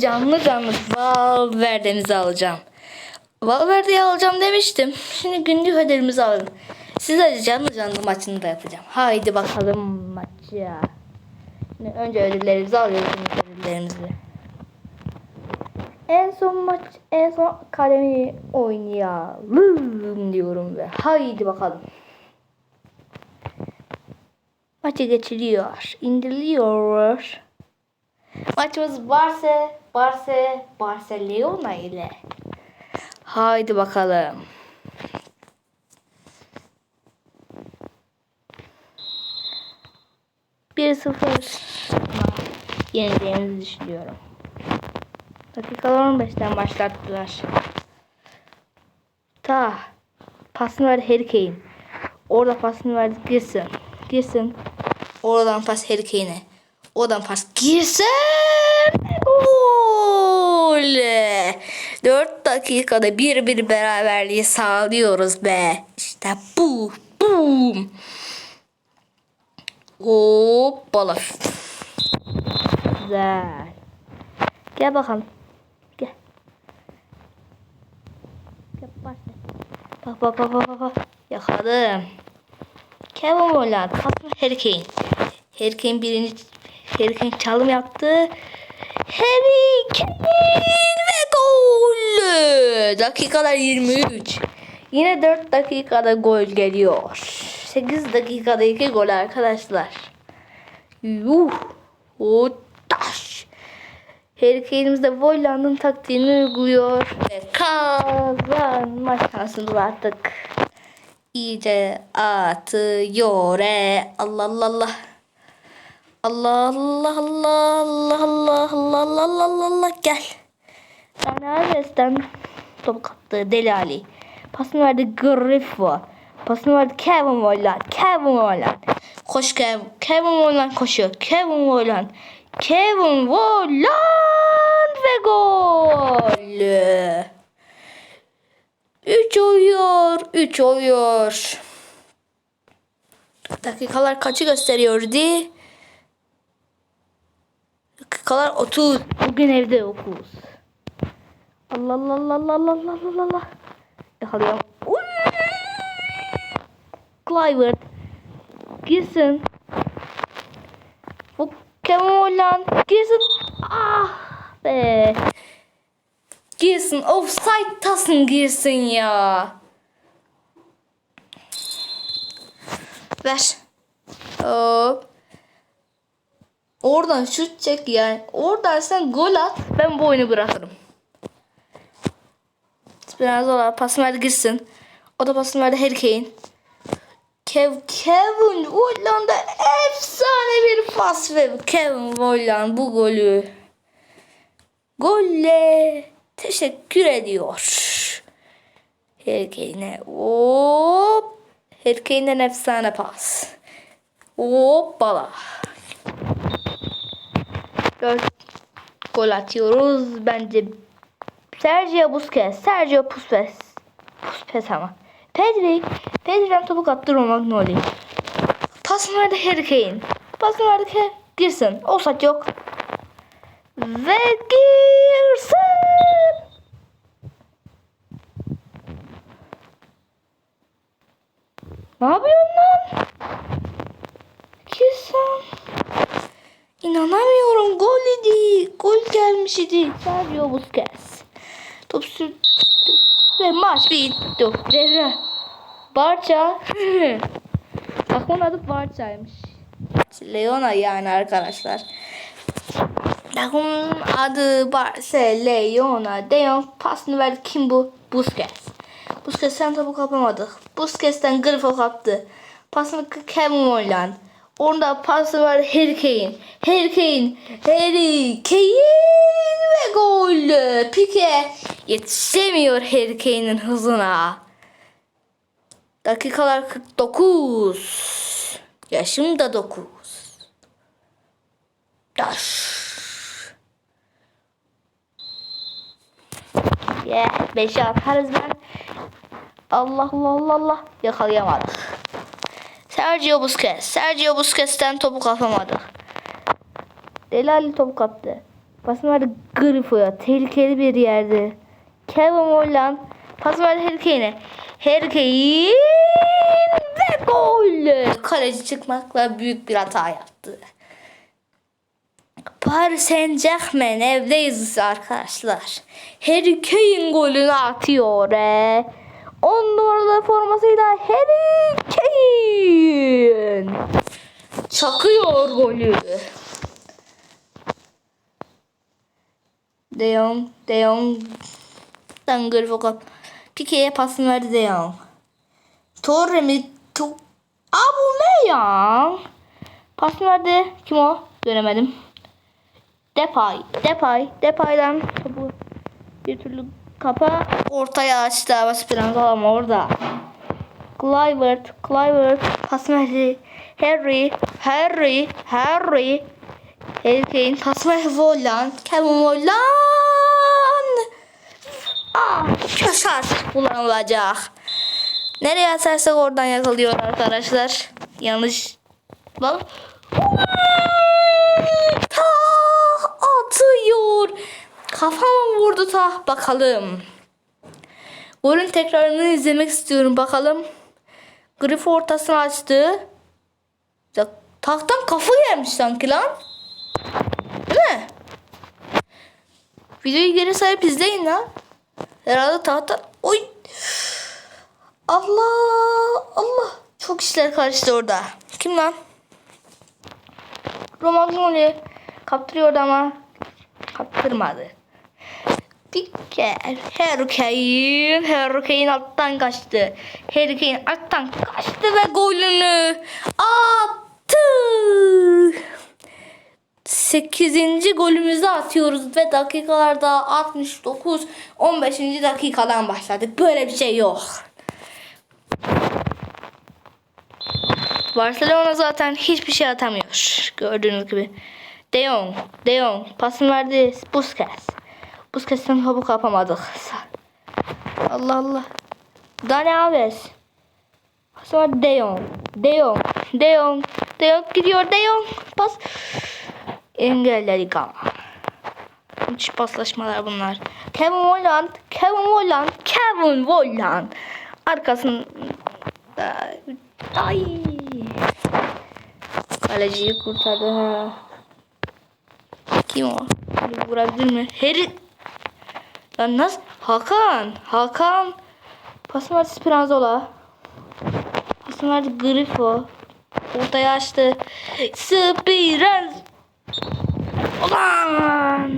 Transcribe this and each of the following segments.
canlı canlı Valverde'nizi alacağım. Valverde'yi alacağım demiştim. Şimdi günlük ödevimizi alalım. Size canlı canlı maçını da yapacağım. Haydi bakalım maça. Şimdi önce ödüllerimizi alıyoruz. ödüllerimizi. En son maç, en son kalemi oynayalım diyorum ve haydi bakalım. Maçı geçiriyor, indiriliyor. Maçımız Barça, Barça, Barcelona ile. Haydi bakalım. Bir sıfır yeneceğimizi düşünüyorum. Dakikalar 15'ten başlattılar. Ta pasını verdi Harry Kane. Orada pasını verdi girsin. Girsin. Oradan pas Harry Kane'e. Oradan pas girsin. Gol. 4 dakikada bir bir beraberliği sağlıyoruz be. İşte bu. Boom. Hoppala. Güzel. Gel bakalım. Gel. Gel bak. Bak bak bak bak bak. Yakaladım. Kevin Volland. Pasma. Harry Kane birinci Harry Kane çalım yaptı. Harry Kane ve gol. Dakikalar 23. Yine 4 dakikada gol geliyor. 8 dakikada 2 gol arkadaşlar. Yuh. O taş. Harry Kane'imiz de Volland'ın taktiğini uyguluyor. Ve kazanma şansımız var artık. İyice atıyor. E. Allah Allah Allah. Allah Allah Allah Allah Allah Allah Allah Allah Allah Allah gel. Fernandez'den topu kaptı Deli Ali. Pasını verdi Griffo. Pasını verdi Kevin Volland. Kevin Volland. Koş Kevin. Kevin Volland koşuyor. Kevin Volland. Kevin Volland ve gol. 3 oluyor. 3 oluyor. Dakikalar kaçı gösteriyordu? Dakikalar 30. Bugün evde 9. Allah Allah Allah Allah Allah Allah Allah Allah. Yakalıyorum. Clivert. Girsin. Bu Kevin Holland. Girsin. Ah be. Girsin. Offside tasın girsin ya. Ver. Hop. Oradan şut çek yani. Oradan sen gol at. Ben bu oyunu bırakırım. Spinazzola pas verdi girsin. O da pasını verdi Harry Kane. Kev, Kevin Volland'a efsane bir pas ve Kevin Volland bu golü golle teşekkür ediyor. Harry Kane'e hop Harry Kane'den efsane pas. Hoppala. Dört gol atıyoruz. Bence Sergio Busquets. Sergio Busquets. Busquets ama. Pedri. Pedri'den topu kaptı Romagnoli. Pasını verdi Harry Kane. Pasını verdi. Girsin. Offside yok. Ve girsin. Ne yapıyorsun lan? Girsin. İnanamıyorum. Gol idi. Gelmiş idi. Sergio Busquets. Top sürdü. Ve maç bitti. Devre. Barça. Takımın adı Barça'ymış. Leona yani arkadaşlar. Takımın adı Barcelona. De Jong pasını verdi. Kim bu? Busquets. Busquets'ten topu kapamadık. Busquets'ten Grifo kaptı. Pasını Kevin Volland. Orada pası var Harry Kane. Harry Kane. Harry Kane ve gol. Pique yetişemiyor Harry Kane'in hızına. Dakikalar 49. Yaşım da 9. Daş. Yeah, 5'e atarız ben. Allah Allah Allah Allah. Yakalayamadık. Sergio Busquets. Sergio Busquets'ten topu kapamadık. Deli Ali topu kaptı. Pasını verdi Grifo'ya. Tehlikeli bir yerde. Kevin Holland. Pas verdi Harry Kane'e. Harry Kane ve gol. Kaleci çıkmakla büyük bir hata yaptı. Paris Saint Germain evdeyiz arkadaşlar. Harry Kane golünü atıyor. E. 10 numaralı formasıyla Harry Kane. Çakıyor golü. De Jong, De Jong. Dangır fakat. Pique'ye pasını verdi De Jong. Torre mi? To Aubameyang. Pasını verdi. Kim o? Göremedim. Depay. Depay. Depay'dan topu bir türlü kapa ortaya açtı ama Speranza ama orada. Clivert. Clivert. Pasını verdi. Harry. Harry. Harry. Harry Kane. Volland. Kevin Volland. Ah, köşe artık kullanılacak. Nereye atarsak oradan yakalıyor arkadaşlar. Yanlış. Bak. Ta atıyor. Kafama vurdu ta. Bakalım. Golün tekrarını izlemek istiyorum. Bakalım. Grif ortasını açtı. Ya, tahtan kafa gelmiş sanki lan. Değil mi? Videoyu geri sayıp izleyin lan. Herhalde tahta... Oy! Allah! Allah! Çok işler karıştı orada. Kim lan? Romagnoli kaptırıyordu ama kaptırmadı. Kane. Harry Kane alttan kaçtı. Harry Kane alttan kaçtı ve golünü attı. 8. golümüzü atıyoruz ve dakikalarda 69 15. dakikadan başladık. Böyle bir şey yok. Barcelona zaten hiçbir şey atamıyor. Gördüğünüz gibi. De Jong, De Jong pasını verdi Busquets. Busquets'ten topu kapamadık. Allah Allah. Dani Alves. Verdi De Jong. De Jong, De Jong, De Jong gidiyor De. Pas. Engelledik ama. Müthiş paslaşmalar bunlar. Kevin Volland, Kevin Volland, Kevin Volland. Arkasında Ay. Kaleciyi kurtardı ha. Kim o? Vurabilir mi? Harry. Lan nasıl? Hakan. Hakan. Pasını verdi Speranzola. Pasını verdi Grifo. Ortaya açtı. Speranz. Ulan.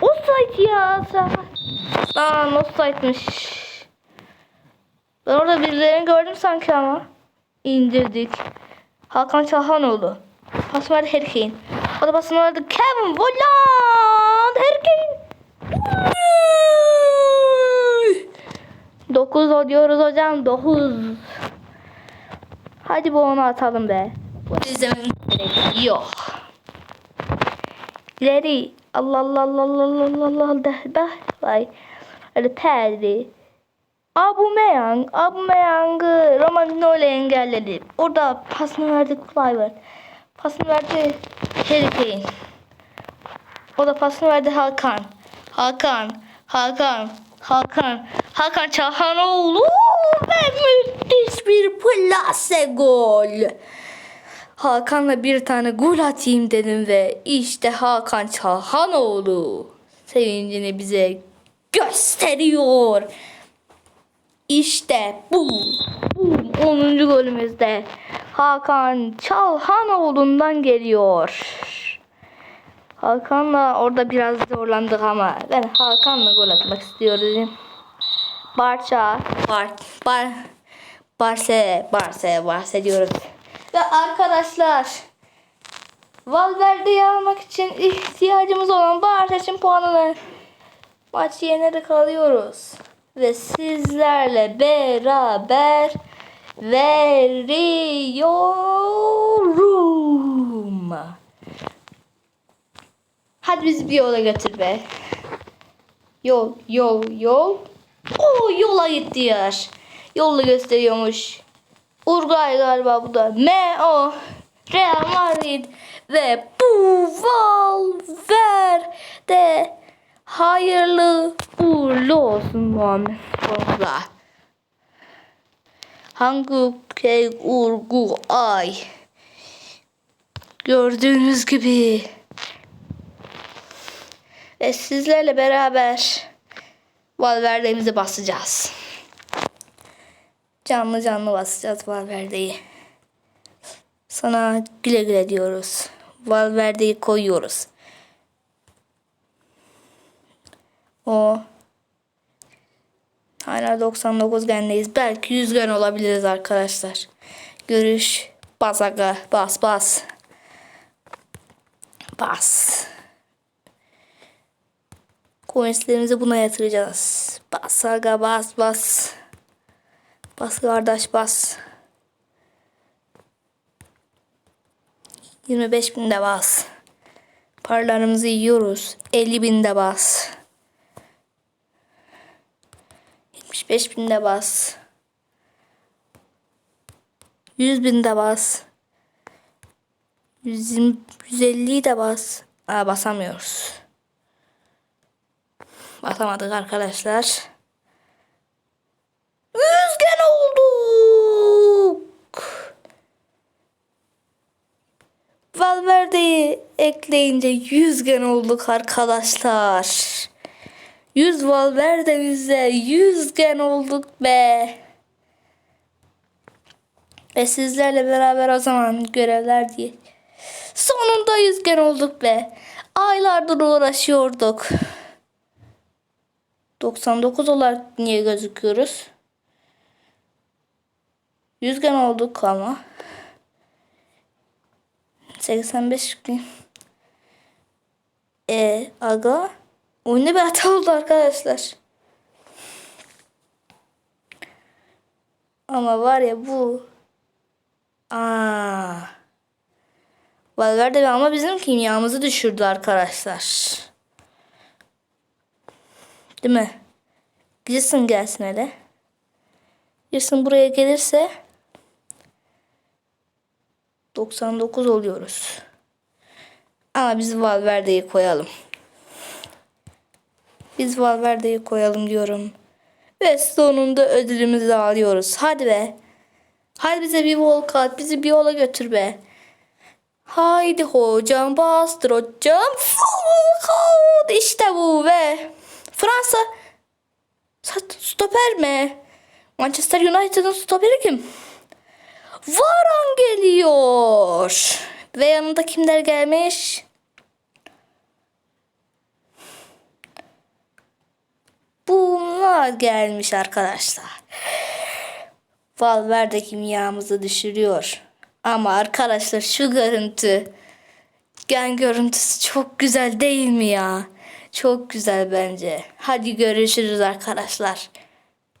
Offside ya. Lan offside'mış. Ben orada birilerini gördüm sanki ama. İndirdik. Hakan Çalhanoğlu. Pas verdi Harry Kane. O da verdi Kevin Volland. Harry. 9 o diyoruz hocam. 9. Hadi bu onu atalım be. Bu izlemenin gereği yok. İleri. Allah Allah Allah Allah Allah Allah Allah da vay. Terdi. Aubameyang, Aubameyang'ı Romagnoli engelledi. Orada pasını verdi Kluivert. Pasını verdi Harry Kane. O da pasını verdi Hakan. Hakan, Hakan, Hakan, Hakan Çalhanoğlu ve müthiş bir plase gol. Hakan'la bir tane gol atayım dedim ve işte Hakan Çalhanoğlu sevincini bize gösteriyor. İşte bu. Bu 10. golümüzde Hakan Çalhanoğlu'ndan geliyor. Hakan'la orada biraz zorlandık ama ben Hakan'la gol atmak istiyorum. Barça, Bar, Bar, Barse, Barse, Barse diyoruz. Ve arkadaşlar Valverde'yi almak için ihtiyacımız olan Barça için puanını maçı yenerek alıyoruz ve sizlerle beraber veriyorum. Hadi bizi bir yola götür be. Yol, yol, yol. O yola gitti yer. Yolu gösteriyormuş. Uruguay galiba bu da. M o Real Madrid ve bu Valverde hayırlı uğurlu olsun Muhammed Spor'umuza. Hangi Urgu Ay gördüğünüz gibi ve sizlerle beraber Valverde'mizi basacağız. Canlı canlı basacağız Valverde'yi. Sana güle güle diyoruz. Valverde'yi koyuyoruz. O hala 99 gendeyiz. Belki 100 gen olabiliriz arkadaşlar. Görüş. Bas aga. Bas bas. Bas. Coinslerimizi buna yatıracağız. Bas aga bas bas. Bas kardeş bas. 25 binde bas. Paralarımızı yiyoruz. 50 binde bas. 75 binde bas. 100 binde bas. 120, 150'yi de bas. Aa, basamıyoruz. Basamadık arkadaşlar. Yüzgen olduk. Valverde'yi ekleyince yüzgen olduk arkadaşlar. 100 Valverde'mizde yüzgen olduk be. Ve sizlerle beraber o zaman görevler diye. Sonunda yüzgen olduk be. Aylardır uğraşıyorduk. 99 olarak niye gözüküyoruz? Yüzgen olduk ama. 85 gün. E aga. Oyunda bir hata oldu arkadaşlar. Ama var ya bu. Aa. Valverde ama bizim kimyamızı düşürdü arkadaşlar. Değil mi? Gilson gelsin hele. Gilson buraya gelirse 99 oluyoruz. Ama biz Valverde'yi koyalım. Biz Valverde'yi koyalım diyorum. Ve sonunda ödülümüzü alıyoruz. Hadi be. Hadi bize bir volk at. Bizi bir yola götür be. Haydi hocam bastır hocam. Volk at. İşte bu ve Fransa stoper mi? Manchester United'ın stoperi kim? Varan geliyor. Ve yanında kimler gelmiş? Bunlar gelmiş arkadaşlar. Valverde kimyamızı düşürüyor. Ama arkadaşlar şu görüntü gen görüntüsü çok güzel değil mi ya? Çok güzel bence. Hadi görüşürüz arkadaşlar.